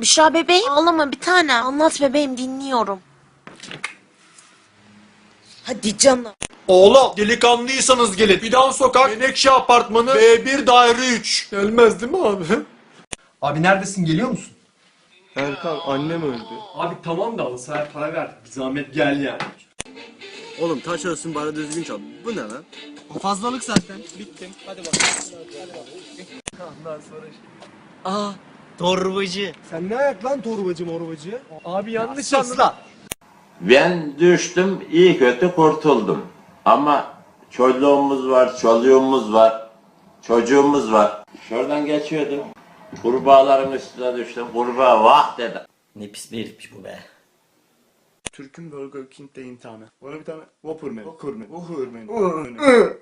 Büşra bebeğim ağlama bir tane. Anlat bebeğim dinliyorum. Hadi canım. Oğlum delikanlıysanız gelin. Fidan Sokak, Menekşe Apartmanı, B1 Daire 3. Gelmez değil mi abi? Abi neredesin geliyor musun? Erkan annem öldü. Abi tamam da sana para ver. Bir zahmet gel yani. Oğlum taş ölsün bari düzgün çal. Bu ne lan? O fazlalık zaten. Bittim. Hadi bakalım. Aa torbacı. Sen ne ayak lan torbacı morbacı? Abi yanlış Sus lan. Ben düştüm, iyi kötü kurtuldum. Ama çoluğumuz var, çoluğumuz var, çocuğumuz var. Şuradan geçiyordum. Kurbağaların üstüne düştüm. Kurbağa vah dedi. Ne pis bir herifmiş bu be. Türk'ün Burger King'de imtihanı. Bana bir tane Whopper menü. Whopper menü. Whopper menü.